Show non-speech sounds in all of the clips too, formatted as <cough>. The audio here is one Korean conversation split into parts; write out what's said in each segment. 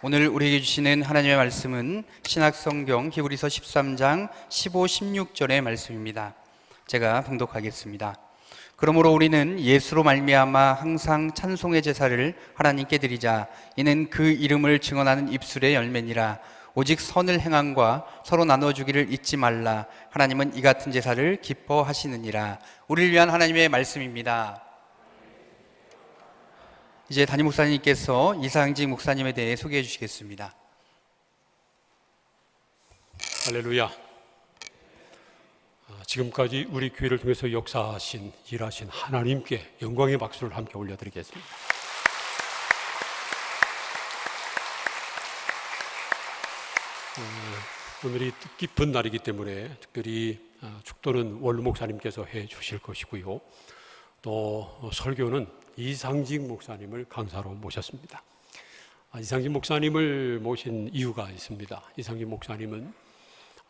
오늘 우리에게 주시는 하나님의 말씀은 신약성경 히브리서 13장 15, 16절의 말씀입니다. 제가 봉독하겠습니다. 그러므로 우리는 예수로 말미암아 항상 찬송의 제사를 하나님께 드리자 이는 그 이름을 증언하는 입술의 열매니라 오직 선을 행함과 서로 나눠 주기를 잊지 말라 하나님은 이 같은 제사를 기뻐하시느니라 우리를 위한 하나님의 말씀입니다. 이제 담임 목사님께서 이상직 목사님에 대해 소개해 주시겠습니다. 할렐루야. 아, 지금까지 우리 교회를 통해서 역사하신 일하신 하나님께 영광의 박수를 함께 올려드리겠습니다. 어, 오늘이 뜻깊은 날이기 때문에 특별히 아, 축도는 원루 목사님께서 해 주실 것이고요. 또 설교는 이상직 목사님을 강사로 모셨습니다. 아, 이상직 목사님을 모신 이유가 있습니다. 이상직 목사님은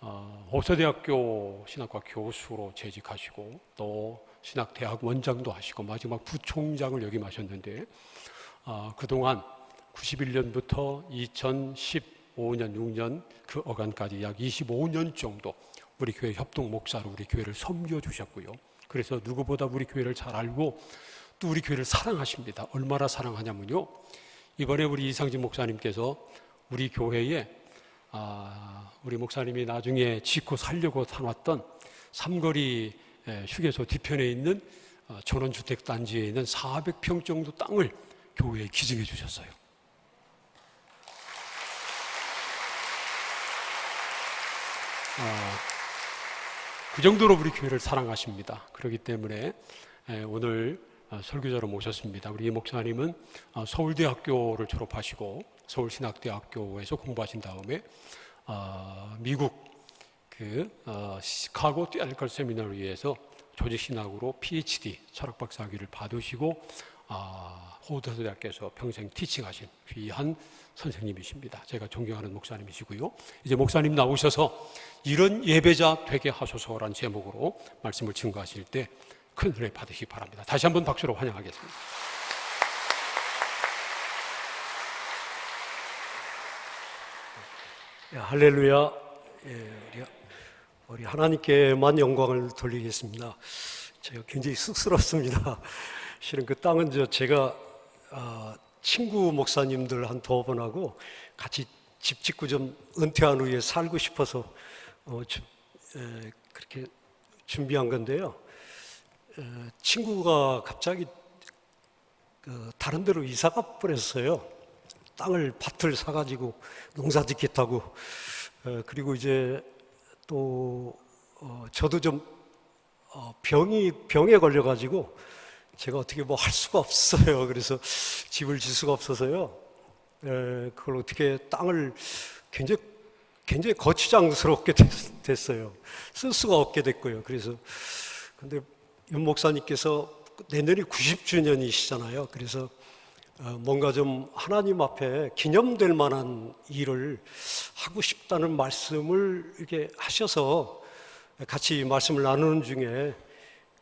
어, 호서대학교 신학과 교수로 재직하시고 또 신학대학 원장도 하시고 마지막 부총장을 역임하셨는데 어, 그동안 91년부터 2015년 6년 그 어간까지 약 25년 정도 우리 교회 협동 목사로 우리 교회를 섬겨 주셨고요. 그래서 누구보다 우리 교회를 잘 알고 또 우리 교회를 사랑하십니다. 얼마나 사랑하냐면요. 이번에 우리 이상진 목사님께서 우리 교회에 아, 우리 목사님이 나중에 짓고 살려고 사놨던 삼거리 에, 휴게소 뒤편에 있는 어, 전원주택 단지에 있는 400평 정도 땅을 교회에 기증해 주셨어요. 아, 그 정도로 우리 교회를 사랑하십니다. 그렇기 때문에 에, 오늘 어, 설교자로 모셨습니다. 우리 이 목사님은 어, 서울대학교를 졸업하시고 서울신학대학교에서 공부하신 다음에 어, 미국 그 어, 시카고 띠알걸 세미나리에서 조직신학으로 PhD 철학 박사 학위를 받으시고 아, 호드서 대학교에서 평생 티칭하신 귀한 선생님이십니다. 제가 존경하는 목사님이시고요. 이제 목사님 나오셔서 이런 예배자 되게 하소서라는 제목으로 말씀을 증거하실 때 큰 은혜 받으시기 바랍니다. 다시 한번 박수로 환영하겠습니다. 예, 할렐루야. 예, 우리, 우리 하나님께만 영광을 돌리겠습니다. 제가 굉장히 쑥스럽습니다. 실은 그 땅은 저 제가 아, 친구 목사님들 한두 번하고 같이 집 짓고 좀 은퇴한 후에 살고 싶어서 어, 주, 에, 그렇게 준비한 건데요. 에, 친구가 갑자기 그 다른 데로 이사가 버렸어요. 땅을 밭을 사가지고 농사 짓겠다고 어, 그리고 이제 또 어, 저도 좀 어, 병이 병에 걸려가지고 제가 어떻게 뭐 할 수가 없어요. 그래서 집을 질 수가 없어서요. 에, 그걸 어떻게 땅을 굉장히 굉장히 거추장스럽게 됐, 됐어요. 쓸 수가 없게 됐고요. 그래서 근데 윤 목사님께서 내년이 90주년이시잖아요. 그래서 어, 뭔가 좀 하나님 앞에 기념될 만한 일을 하고 싶다는 말씀을 이렇게 하셔서 같이 말씀을 나누는 중에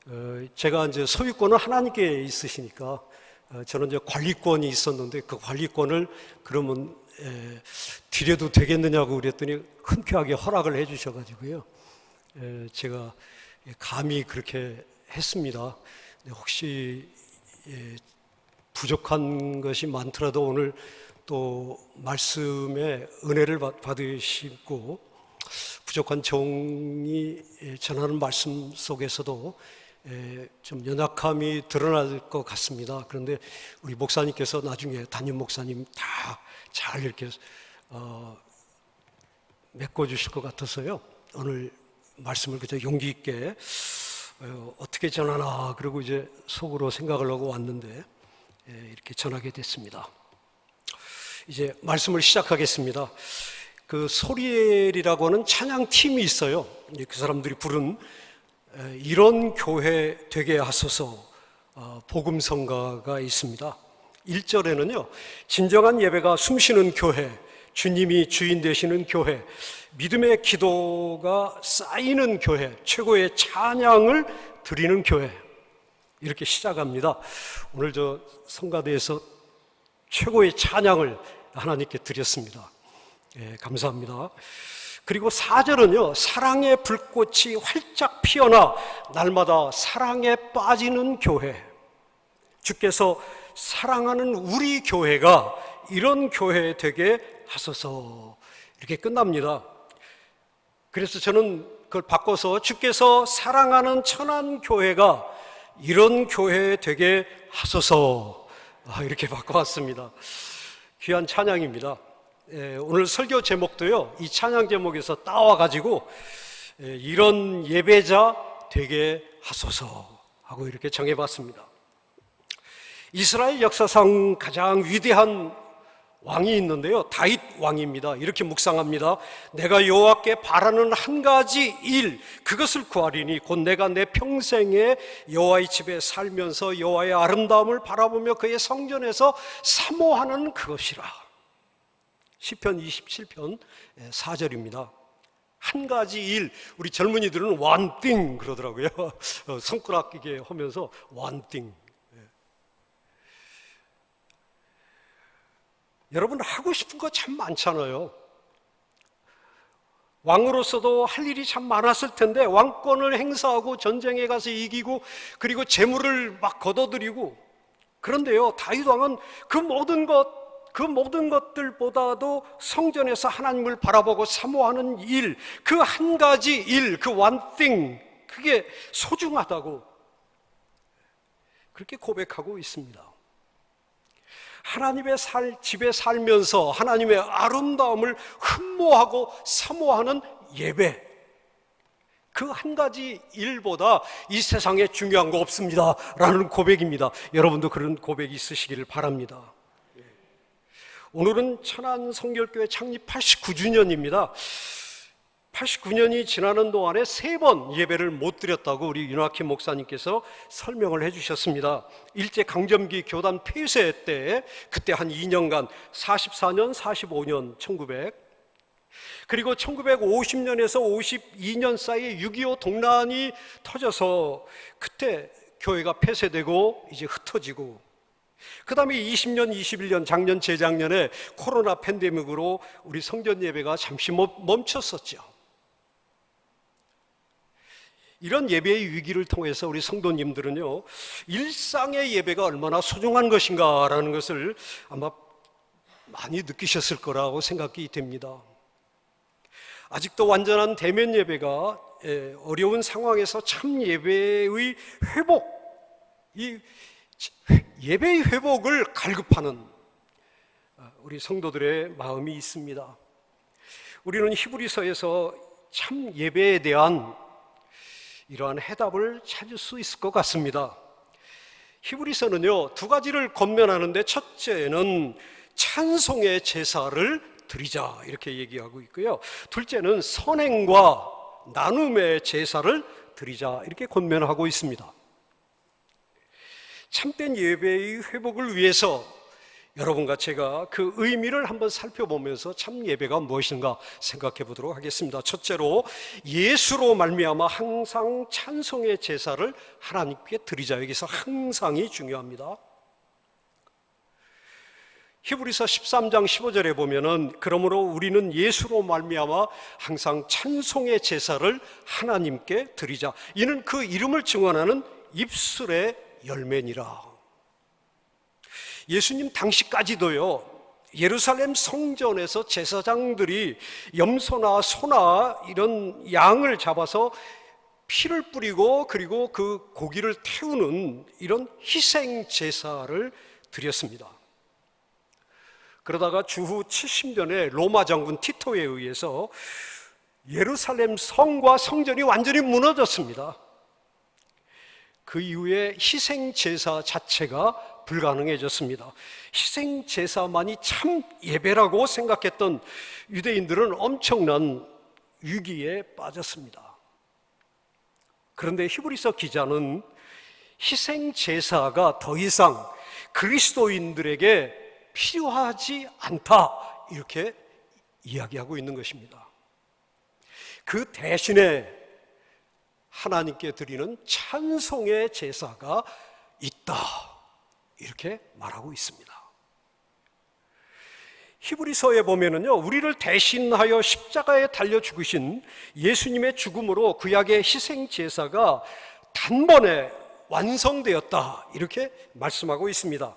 어, 제가 이제 소유권은 하나님께 있으시니까 어, 저는 이제 관리권이 있었는데 그 관리권을 그러면 에, 드려도 되겠느냐고 그랬더니 흔쾌하게 허락을 해주셔가지고요. 에, 제가 감히 그렇게 했습니다. 혹시 예, 부족한 것이 많더라도 오늘 또 말씀의 은혜를 받- 받으시고 부족한 종이 전하는 말씀 속에서도 에, 좀 연약함이 드러날 것 같습니다. 그런데 우리 목사님께서 나중에 담임 목사님 다 잘 이렇게 어, 메꿔 주실 것 같아서요. 오늘 말씀을 그저 용기 있게 어, 어떻게 전하나 그러고 이제 속으로 생각을 하고 왔는데 예, 이렇게 전하게 됐습니다. 이제 말씀을 시작하겠습니다. 그 소리엘이라고 하는 찬양 팀이 있어요. 그 사람들이 부른 에, 이런 교회 되게 하소서 어, 복음성가가 있습니다. 1절에는요. 진정한 예배가 숨쉬는 교회, 주님이 주인 되시는 교회, 믿음의 기도가 쌓이는 교회, 최고의 찬양을 드리는 교회. 이렇게 시작합니다. 오늘 저 성가대에서 최고의 찬양을 하나님께 드렸습니다. 예, 감사합니다. 그리고 4절은요, 사랑의 불꽃이 활짝 피어나 날마다 사랑에 빠지는 교회. 주께서 사랑하는 우리 교회가 이런 교회 되게 하소서. 이렇게 끝납니다. 그래서 저는 그걸 바꿔서 주께서 사랑하는 천안 교회가 이런 교회 되게 하소서. 아, 이렇게 바꿔왔습니다. 귀한 찬양입니다. 예, 오늘 설교 제목도요, 이 찬양 제목에서 따와 가지고, 예, 이런 예배자 되게 하소서 하고 이렇게 정해봤습니다. 이스라엘 역사상 가장 위대한 왕이 있는데요. 다윗 왕입니다. 이렇게 묵상합니다. 내가 여호와께 바라는 한 가지 일 그것을 구하리니 곧 내가 내 평생에 여호와의 집에 살면서 여호와의 아름다움을 바라보며 그의 성전에서 사모하는 그것이라. 시편 27편 4절입니다. 한 가지 일, 우리 젊은이들은 one thing 그러더라고요. 어, <laughs> 손가락 이게 하면서 one thing. 여러분 하고 싶은 거 참 많잖아요. 왕으로서도 할 일이 참 많았을 텐데 왕권을 행사하고 전쟁에 가서 이기고 그리고 재물을 막 거둬들이고 그런데요 다윗 왕은 그 모든 것 그 모든 것들보다도 성전에서 하나님을 바라보고 사모하는 일, 그 한 가지 일, 그 one thing, 그게 소중하다고 그렇게 고백하고 있습니다. 하나님의 살, 집에 살면서 하나님의 아름다움을 흠모하고 사모하는 예배. 그 한 가지 일보다 이 세상에 중요한 거 없습니다. 라는 고백입니다. 여러분도 그런 고백이 있으시기를 바랍니다. 오늘은 천안 성결교회 창립 89주년입니다. 89년이 지나는 동안에 세 번 예배를 못 드렸다고 우리 윤학희 목사님께서 설명을 해주셨습니다. 일제 강점기 교단 폐쇄 때 그때 한 2년간 44년, 45년, 1900 그리고 1950년에서 52년 사이에 6.25 동란이 터져서 그때 교회가 폐쇄되고 이제 흩어지고 그 다음에 20년, 21년, 작년, 재작년에 코로나 팬데믹으로 우리 성전 예배가 잠시 멈췄었죠. 이런 예배의 위기를 통해서 우리 성도님들은요, 일상의 예배가 얼마나 소중한 것인가라는 것을 아마 많이 느끼셨을 거라고 생각이 됩니다. 아직도 완전한 대면 예배가 예, 어려운 상황에서 참 예배의 회복, 이 예배의 회복을 갈급하는 우리 성도들의 마음이 있습니다. 우리는 히브리서에서 참 예배에 대한 이러한 해답을 찾을 수 있을 것 같습니다. 히브리서는요, 두 가지를 건면하는데 첫째는 찬송의 제사를 드리자 이렇게 얘기하고 있고요. 둘째는 선행과 나눔의 제사를 드리자 이렇게 권면하고 있습니다. 참된 예배의 회복을 위해서 여러분과 제가 그 의미를 한번 살펴보면서 참 예배가 무엇인가 생각해 보도록 하겠습니다. 첫째로 예수로 말미암아 항상 찬송의 제사를 하나님께 드리자. 여기서 항상이 중요합니다. 히브리서 13장 15절에 보면은 그러므로 우리는 예수로 말미암아 항상 찬송의 제사를 하나님께 드리자. 이는 그 이름을 증언하는 입술의 열매니라. 예수님 당시까지도요, 예루살렘 성전에서 제사장들이 염소나 소나 이런 양을 잡아서 피를 뿌리고 그리고 그 고기를 태우는 이런 희생 제사를 드렸습니다. 그러다가 주후 70년에 로마 장군 티토에 의해서 예루살렘 성과 성전이 완전히 무너졌습니다. 그 이후에 희생 제사 자체가 불가능해졌습니다. 희생 제사만이 참 예배라고 생각했던 유대인들은 엄청난 위기에 빠졌습니다. 그런데 히브리서 기자는 희생 제사가 더 이상 그리스도인들에게 필요하지 않다 이렇게 이야기하고 있는 것입니다. 그 대신에 하나님께 드리는 찬송의 제사가 있다. 이렇게 말하고 있습니다. 히브리서에 보면은요, 우리를 대신하여 십자가에 달려 죽으신 예수님의 죽음으로 구약의 희생 제사가 단번에 완성되었다. 이렇게 말씀하고 있습니다.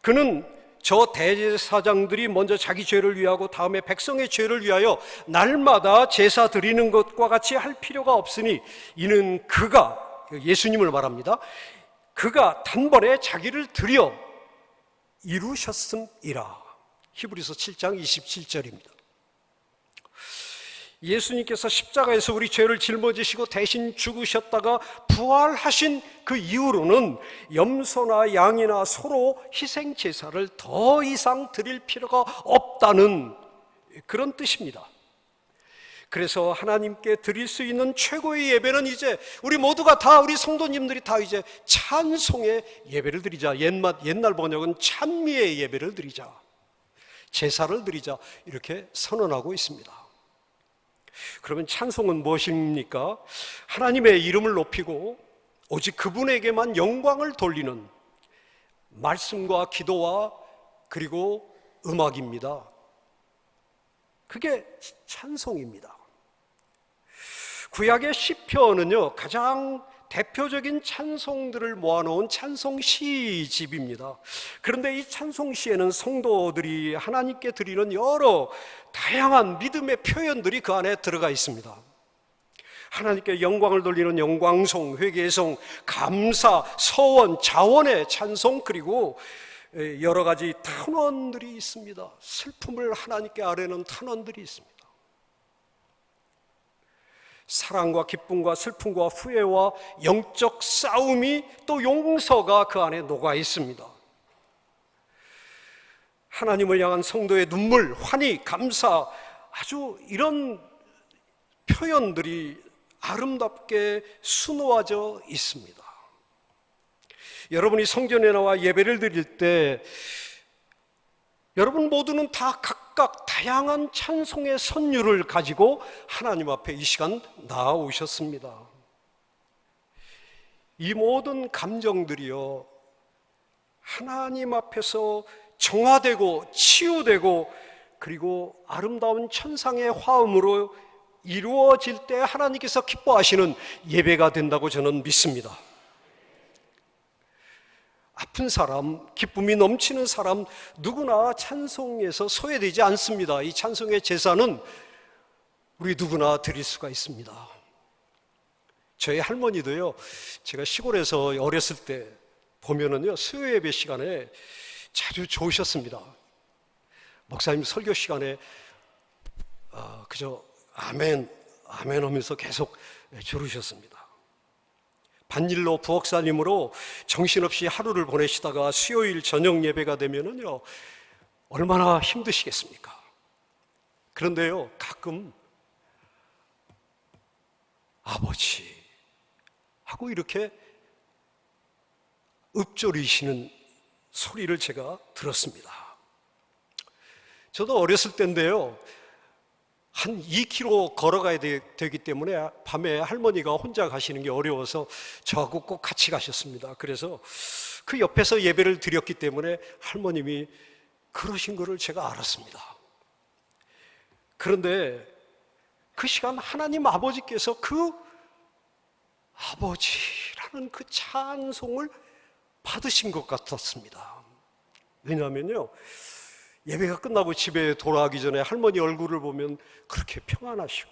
그는 저 대제사장들이 먼저 자기 죄를 위하고 다음에 백성의 죄를 위하여 날마다 제사 드리는 것과 같이 할 필요가 없으니 이는 그가 예수님을 말합니다. 그가 단번에 자기를 드려 이루셨음이라. 히브리서 7장 27절입니다. 예수님께서 십자가에서 우리 죄를 짊어지시고 대신 죽으셨다가 부활하신 그 이후로는 염소나 양이나 소로 희생 제사를 더 이상 드릴 필요가 없다는 그런 뜻입니다. 그래서 하나님께 드릴 수 있는 최고의 예배는 이제 우리 모두가 다 우리 성도님들이 다 이제 찬송의 예배를 드리자. 옛날, 옛날 번역은 찬미의 예배를 드리자. 제사를 드리자. 이렇게 선언하고 있습니다. 그러면 찬송은 무엇입니까? 하나님의 이름을 높이고 오직 그분에게만 영광을 돌리는 말씀과 기도와 그리고 음악입니다. 그게 찬송입니다. 구약의 시편은요 가장 대표적인 찬송들을 모아놓은 찬송 시 집입니다. 그런데 이 찬송 시에는 성도들이 하나님께 드리는 여러 다양한 믿음의 표현들이 그 안에 들어가 있습니다. 하나님께 영광을 돌리는 영광송, 회개송, 감사, 서원, 자원의 찬송 그리고 여러 가지 탄원들이 있습니다. 슬픔을 하나님께 아뢰는 탄원들이 있습니다. 사랑과 기쁨과 슬픔과 후회와 영적 싸움이 또 용서가 그 안에 녹아 있습니다. 하나님을 향한 성도의 눈물, 환희, 감사, 아주 이런 표현들이 아름답게 수놓아져 있습니다. 여러분이 성전에 나와 예배를 드릴 때 여러분 모두는 다 각각 다양한 찬송의 선율을 가지고 하나님 앞에 이 시간 나아오셨습니다. 이 모든 감정들이요, 하나님 앞에서 정화되고 치유되고 그리고 아름다운 천상의 화음으로 이루어질 때 하나님께서 기뻐하시는 예배가 된다고 저는 믿습니다. 아픈 사람, 기쁨이 넘치는 사람 누구나 찬송에서 소외되지 않습니다. 이 찬송의 제사는 우리 누구나 드릴 수가 있습니다. 저희 할머니도요, 제가 시골에서 어렸을 때 보면은요, 수요 예배 시간에 자주 좋으셨습니다. 목사님 설교 시간에 어, 그저 아멘, 아멘 하면서 계속 주르셨습니다. 반일로 부엌사님으로 정신없이 하루를 보내시다가 수요일 저녁 예배가 되면은요, 얼마나 힘드시겠습니까? 그런데요, 가끔 아버지 하고 이렇게 읊조리시는 소리를 제가 들었습니다. 저도 어렸을 때인데요, 한 2km 걸어가야 되, 기 때문에 밤에 할머니가 혼자 가시는 게 어려워서 저하고 꼭 같이 가셨습니다. 그래서 그 옆에서 예배를 드렸기 때문에 할머님이 그러신 것을 제가 알았습니다. 그런데 그 시간 하나님 아버지께서 그 아버지라는 그 찬송을 받으신 것 같았습니다. 왜냐하면요. 예배가 끝나고 집에 돌아가기 전에 할머니 얼굴을 보면 그렇게 평안하시고,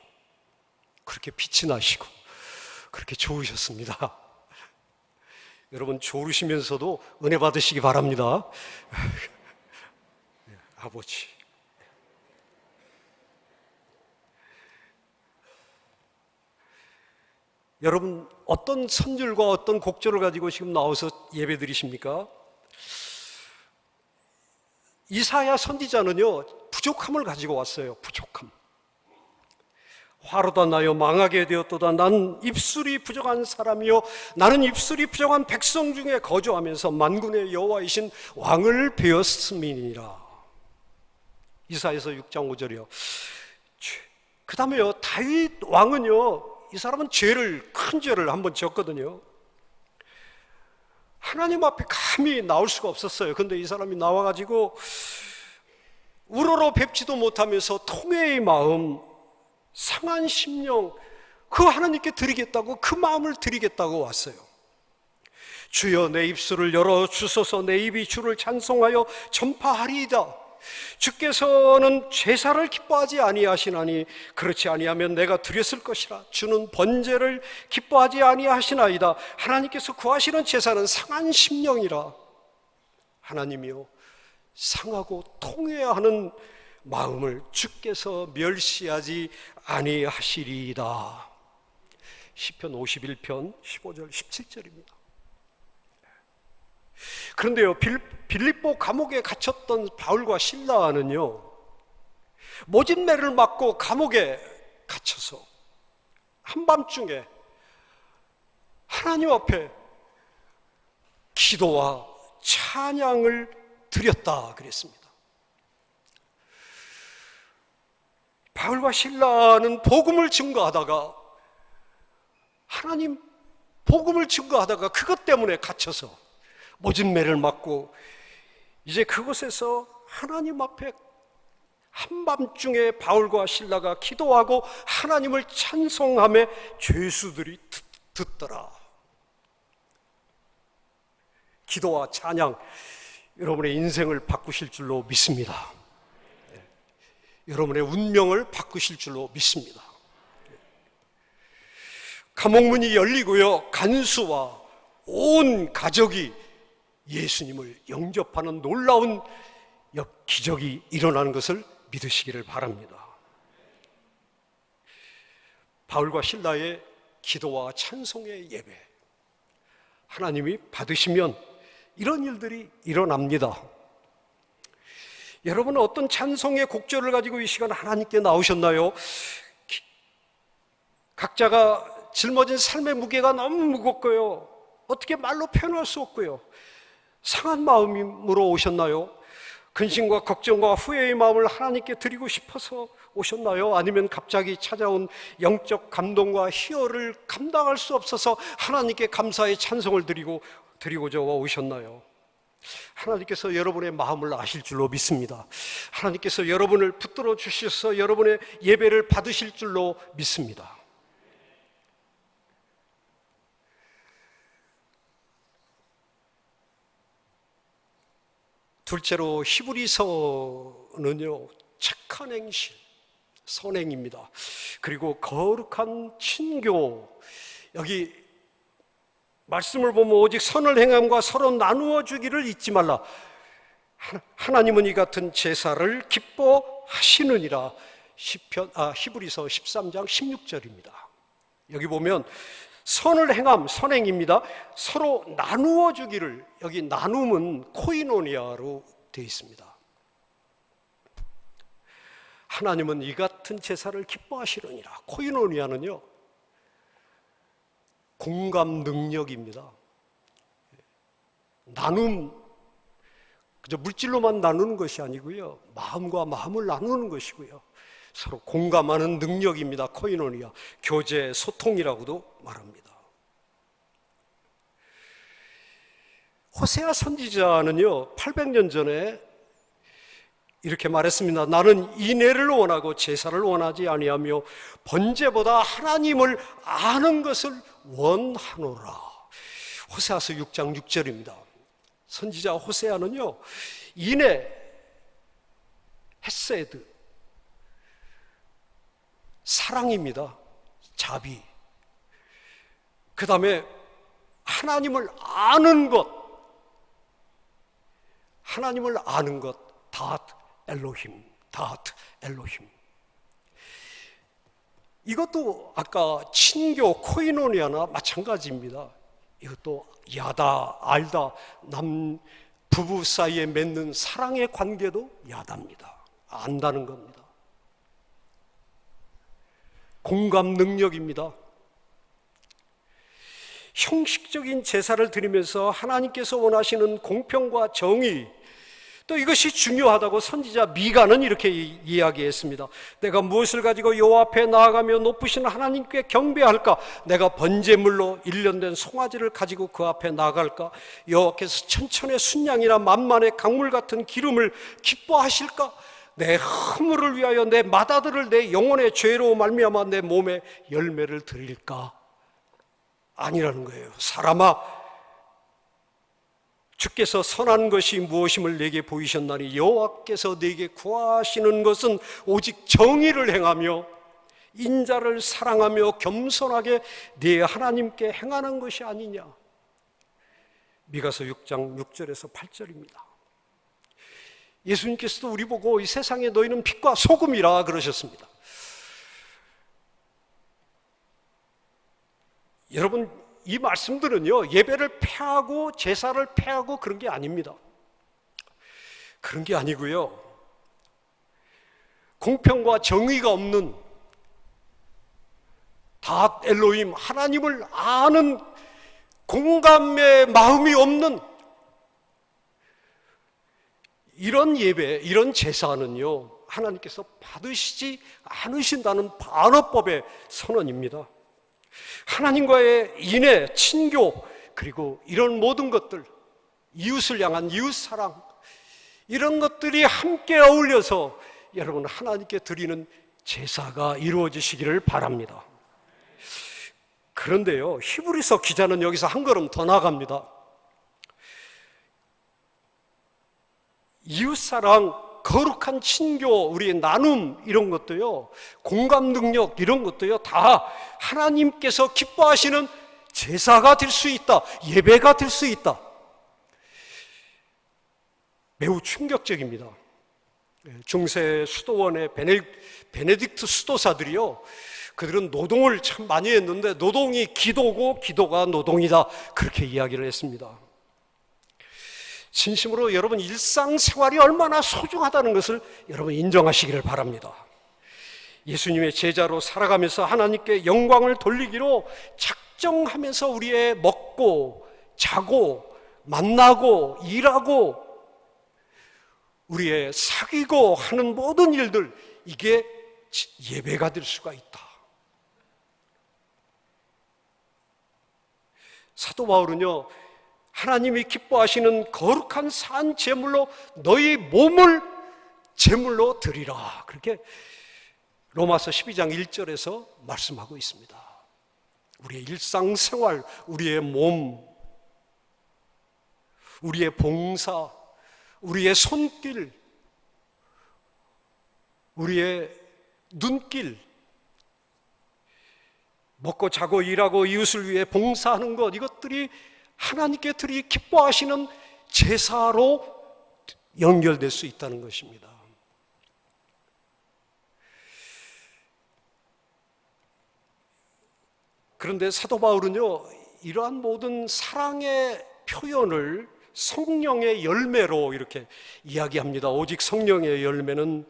그렇게 빛이 나시고, 그렇게 좋으셨습니다. <laughs> 여러분, 좋으시면서도 은혜 받으시기 바랍니다. <laughs> 아버지. 여러분, 어떤 선율과 어떤 곡조를 가지고 지금 나와서 예배 드리십니까? 이사야 선지자는요, 부족함을 가지고 왔어요. 부족함. 화로다 나여 망하게 되었도다. 난 입술이 부족한 사람이요. 나는 입술이 부족한 백성 중에 거주하면서 만군의 여호와이신 왕을 배웠음이니라. 이사에서 6장 5절이요. 그 다음에요, 다윗 왕은요, 이 사람은 죄를, 큰 죄를 한번 지었거든요. 하나님 앞에 감히 나올 수가 없었어요. 근데 이 사람이 나와가지고 우러러 뵙지도 못하면서 통회의 마음, 상한 심령, 그 하나님께 드리겠다고 그 마음을 드리겠다고 왔어요. 주여 내 입술을 열어 주소서 내 입이 주를 찬송하여 전파하리이다. 주께서는 제사를 기뻐하지 아니하시나니 그렇지 아니하면 내가 드렸을 것이라 주는 번제를 기뻐하지 아니하시나이다. 하나님께서 구하시는 제사는 상한 심령이라. 하나님이요 상하고 통해야 하는 마음을 주께서 멸시하지 아니하시리이다. 시편 51편 15절 17절입니다. 그런데요, 빌, 빌립보 감옥에 갇혔던 바울과 신라는요, 모진매를 맞고 감옥에 갇혀서 한밤중에 하나님 앞에 기도와 찬양을 드렸다 그랬습니다. 바울과 신라는 복음을 증거하다가 하나님 복음을 증거하다가 그것 때문에 갇혀서 모진 매를 맞고 이제 그곳에서 하나님 앞에 한밤중에 바울과 신라가 기도하고 하나님을 찬송함에 죄수들이 듣, 듣더라. 기도와 찬양 여러분의 인생을 바꾸실 줄로 믿습니다. 예. 여러분의 운명을 바꾸실 줄로 믿습니다. 감옥문이 열리고요. 간수와 온 가족이 예수님을 영접하는 놀라운 역- 기적이 일어나는 것을 믿으시기를 바랍니다. 바울과 신라의 기도와 찬송의 예배. 하나님이 받으시면 이런 일들이 일어납니다. 여러분은 어떤 찬송의 곡절을 가지고 이 시간 하나님께 나오셨나요? 기- 각자가 짊어진 삶의 무게가 너무 무겁고요. 어떻게 말로 표현할 수 없고요. 상한 마음으로 오셨나요? 근심과 걱정과 후회의 마음을 하나님께 드리고 싶어서 오셨나요? 아니면 갑자기 찾아온 영적 감동과 희열을 감당할 수 없어서 하나님께 감사의 찬송을 드리고 드리고자 오셨나요? 하나님께서 여러분의 마음을 아실 줄로 믿습니다. 하나님께서 여러분을 붙들어 주셔서 여러분의 예배를 받으실 줄로 믿습니다. 둘째로 히브리서는요 착한 행실, 선행입니다. 그리고 거룩한 친교. 여기 말씀을 보면 오직 선을 행함과 서로 나누어 주기를 잊지 말라. 하- 하나님은 이 같은 제사를 기뻐하시느니라. 시편 아 히브리서 13장 16절입니다. 여기 보면 선을 행함 선행입니다. 서로 나누어 주기를 여기 나눔은 코이노니아로 되어 있습니다. 하나님은 이 같은 제사를 기뻐하시느니라. 코이노니아는요. 공감 능력입니다. 나눔 그저 물질로만 나누는 것이 아니고요. 마음과 마음을 나누는 것이고요. 서로 공감하는 능력입니다. 코이노니아. 교제, 소통이라고도 말합니다. 호세아 선지자는요, 800년 전에 이렇게 말했습니다. 나는 인애를 원하고 제사를 원하지 아니하며 번제보다 하나님을 아는 것을 원하노라. 호세아서 6장 6절입니다. 선지자 호세아는요, 인애, 헤세드, 사랑입니다. 자비. 그 다음에 하나님을 아는 것. 하나님을 아는 것. 다트 엘로힘. 다트 엘로힘. 이것도 아까 친교 코이노니아나 마찬가지입니다. 이것도 야다, 알다, 남, 부부 사이에 맺는 사랑의 관계도 야다입니다. 안다는 겁니다. 공감 능력입니다. 형식적인 제사를 드리면서 하나님께서 원하시는 공평과 정의, 또 이것이 중요하다고 선지자 미가는 이렇게 이- 이야기했습니다. 내가 무엇을 가지고 여호와 앞에 나아가며 높으신 하나님께 경배할까? 내가 번제물로 일련된 송아지를 가지고 그 앞에 나갈까? 여호와께서 천천의 순양이나 만만의 강물 같은 기름을 기뻐하실까? 내 허물을 위하여 내 마다들을 내 영혼의 죄로 말미암아 내 몸에 열매를 드릴까? 아니라는 거예요. 사람아, 주께서 선한 것이 무엇임을 내게 보이셨나니 여호와께서 내게 구하시는 것은 오직 정의를 행하며 인자를 사랑하며 겸손하게 네 하나님께 행하는 것이 아니냐. 미가서 6장 6절에서 8절입니다. 예수님께서도 우리 보고 이 세상에 너희는 빛과 소금이라 그러셨습니다. 여러분, 이 말씀들은요, 예배를 패하고 제사를 패하고 그런 게 아닙니다. 그런 게 아니고요. 공평과 정의가 없는 다 엘로임 하나님을 아는 공감의 마음이 없는 이런 예배, 이런 제사는요, 하나님께서 받으시지 않으신다는 반어법의 선언입니다. 하나님과의 인애, 친교, 그리고 이런 모든 것들, 이웃을 향한 이웃 사랑, 이런 것들이 함께 어울려서 여러분 하나님께 드리는 제사가 이루어지시기를 바랍니다. 그런데요, 히브리서 기자는 여기서 한 걸음 더 나갑니다. 이웃사랑, 거룩한 친교, 우리의 나눔, 이런 것도요, 공감 능력, 이런 것도요, 다 하나님께서 기뻐하시는 제사가 될 수 있다. 예배가 될 수 있다. 매우 충격적입니다. 예, 중세 수도원의 베네, 베네딕트 수도사들이요, 그들은 노동을 참 많이 했는데, 노동이 기도고, 기도가 노동이다. 그렇게 이야기를 했습니다. 진심으로 여러분 일상생활이 얼마나 소중하다는 것을 여러분 인정하시기를 바랍니다. 예수님의 제자로 살아가면서 하나님께 영광을 돌리기로 작정하면서 우리의 먹고 자고 만나고 일하고 우리의 사귀고 하는 모든 일들 이게 예배가 될 수가 있다. 사도 바울은요 하나님이 기뻐하시는 거룩한 산 제물로 너희 몸을 제물로 드리라. 그렇게 로마서 12장 1절에서 말씀하고 있습니다. 우리의 일상생활, 우리의 몸, 우리의 봉사, 우리의 손길, 우리의 눈길, 먹고 자고 일하고 이웃을 위해 봉사하는 것, 이것들이 하나님께 드리 기뻐하시는 제사로 연결될 수 있다는 것입니다. 그런데 사도 바울은요, 이러한 모든 사랑의 표현을 성령의 열매로 이렇게 이야기합니다. 오직 성령의 열매는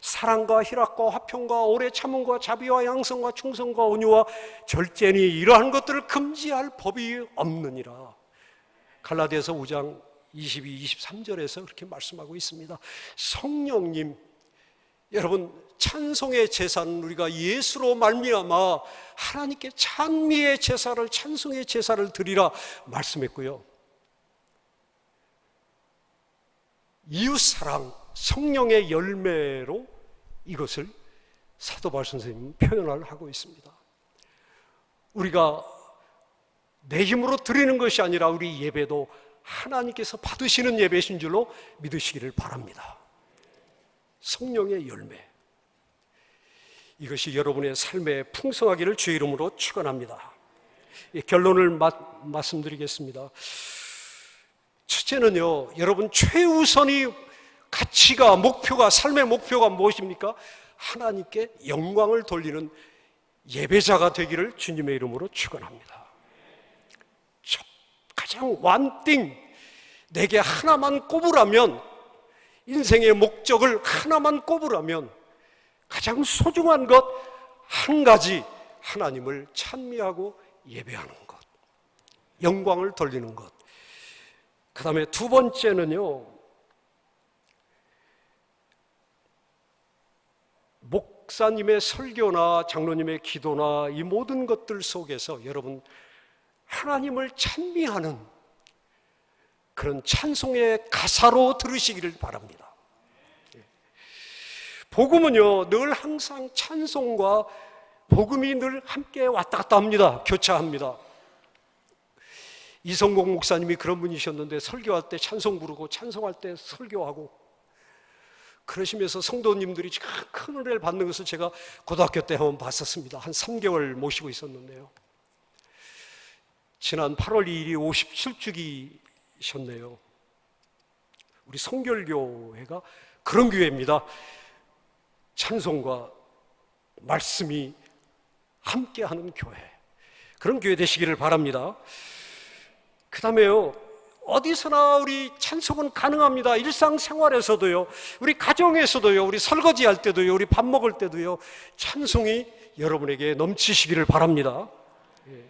사랑과 희락과 화평과 오래 참음과 자비와 양성과 충성과 온유와 절제니 이러한 것들을 금지할 법이 없느니라. 갈라디아서 5장 22, 23절에서 그렇게 말씀하고 있습니다. 성령님 여러분 찬송의 제사는 우리가 예수로 말미암아 하나님께 찬미의 제사를 찬송의 제사를 드리라 말씀했고요. 이웃 사랑 성령의 열매로 이것을 사도 바울 선생님 표현을 하고 있습니다. 우리가 내 힘으로 드리는 것이 아니라 우리 예배도 하나님께서 받으시는 예배신 줄로 믿으시기를 바랍니다. 성령의 열매. 이것이 여러분의 삶에 풍성하기를 주의 이름으로 축원합니다. 결론을 마, 말씀드리겠습니다. 첫째는요, 여러분 최우선이 가치가 목표가 삶의 목표가 무엇입니까? 하나님께 영광을 돌리는 예배자가 되기를 주님의 이름으로 축원합니다. 가장 완띵 내게 하나만 꼽으라면 인생의 목적을 하나만 꼽으라면 가장 소중한 것 한 가지 하나님을 찬미하고 예배하는 것, 영광을 돌리는 것. 그 다음에 두 번째는요, 목사님의 설교나 장로님의 기도나 이 모든 것들 속에서 여러분 하나님을 찬미하는 그런 찬송의 가사로 들으시기를 바랍니다. 예. 복음은요, 늘 항상 찬송과 복음이 늘 함께 왔다 갔다 합니다. 교차합니다. 이성공 목사님이 그런 분이셨는데 설교할 때 찬송 부르고 찬송할 때 설교하고 그러시면서 성도님들이 큰 은혜를 받는 것을 제가 고등학교 때 한번 봤었습니다. 한 3개월 모시고 있었는데요. 지난 8월 2일이 57주기셨네요. 우리 성결교회가 그런 교회입니다. 찬송과 말씀이 함께하는 교회. 그런 교회 되시기를 바랍니다. 그 다음에요, 어디서나 우리 찬송은 가능합니다. 일상생활에서도요, 우리 가정에서도요, 우리 설거지 할 때도요, 우리 밥 먹을 때도요, 찬송이 여러분에게 넘치시기를 바랍니다. 예.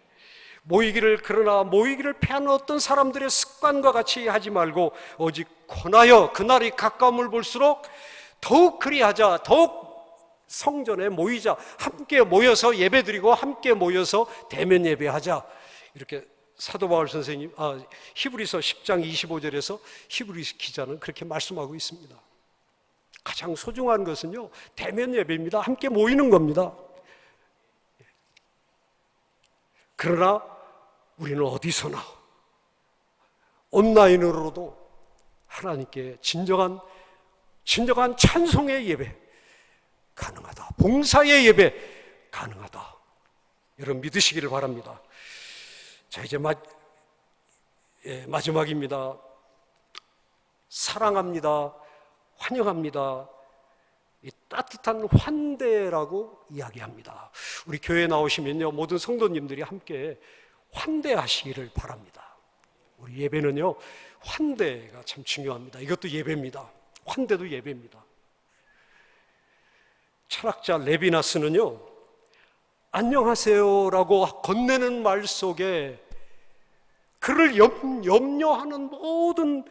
모이기를 그러나 모이기를 피하는 어떤 사람들의 습관과 같이 하지 말고 오직 권하여 그날이 가까움을 볼수록 더욱 그리하자 더욱 성전에 모이자 함께 모여서 예배드리고 함께 모여서 대면 예배하자 이렇게 사도 바울 선생님 아 히브리서 10장 25절에서 히브리 기자는 그렇게 말씀하고 있습니다. 가장 소중한 것은요 대면 예배입니다. 함께 모이는 겁니다. 그러나 우리는 어디서나 온라인으로도 하나님께 진정한 진정한 찬송의 예배 가능하다. 봉사의 예배 가능하다. 여러분 믿으시기를 바랍니다. 자 이제 마, 예, 마지막입니다. 사랑합니다. 환영합니다. 이 따뜻한 환대라고 이야기합니다. 우리 교회 나오시면요 모든 성도님들이 함께 환대하시기를 바랍니다. 우리 예배는요 환대가 참 중요합니다. 이것도 예배입니다. 환대도 예배입니다. 철학자 레비나스는요 안녕하세요라고 건네는 말 속에 그를 염, 염려하는 모든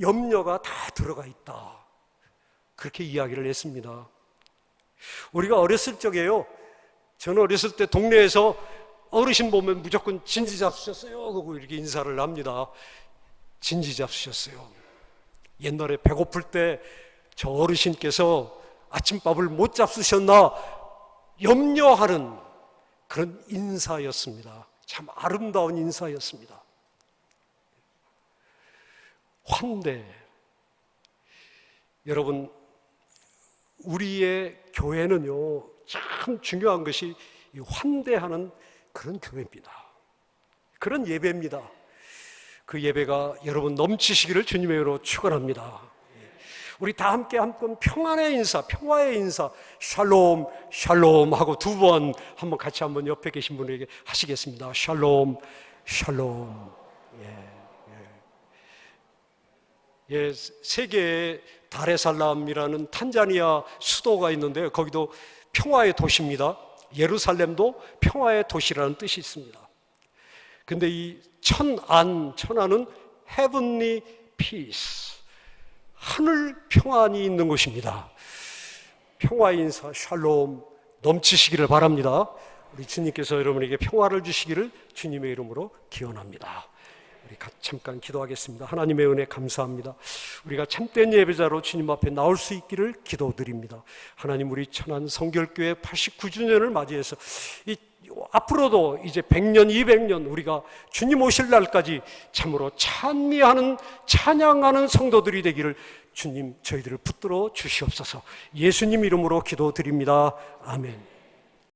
염려가 다 들어가 있다. 그렇게 이야기를 했습니다. 우리가 어렸을 적에요. 저는 어렸을 때 동네에서 어르신 보면 무조건 진지 잡수셨어요. 그러고 이렇게 인사를 합니다. 진지 잡수셨어요. 옛날에 배고플 때 저 어르신께서 아침밥을 못 잡수셨나 염려하는 그런 인사였습니다. 참 아름다운 인사였습니다. 환대. 여러분, 우리의 교회는요, 참 중요한 것이 이 환대하는 그런 교회입니다. 그런 예배입니다. 그 예배가 여러분 넘치시기를 주님의 이름으로 축원합니다. 우리 다 함께 한번 평안의 인사, 평화의 인사, 샬롬, 샬롬 하고 두 번 한번 같이 한번 옆에 계신 분에게 하시겠습니다. 샬롬, 샬롬. 예, 세계에 다레살람이라는 탄자니아 수도가 있는데요. 거기도 평화의 도시입니다. 예루살렘도 평화의 도시라는 뜻이 있습니다. 근데 이 천안, 천안은 heavenly peace. 하늘 평안이 있는 곳입니다. 평화 인사, 샬롬 넘치시기를 바랍니다. 우리 주님께서 여러분에게 평화를 주시기를 주님의 이름으로 기원합니다. 우리 잠깐 기도하겠습니다. 하나님의 은혜 감사합니다. 우리가 참된 예배자로 주님 앞에 나올 수 있기를 기도드립니다. 하나님 우리 천안 성결교회 89주년을 맞이해서 이 앞으로도 이제 100년, 200년 우리가 주님 오실 날까지 참으로 찬미하는 찬양하는 성도들이 되기를 주님 저희들을 붙들어 주시옵소서. 예수님 이름으로 기도드립니다. 아멘.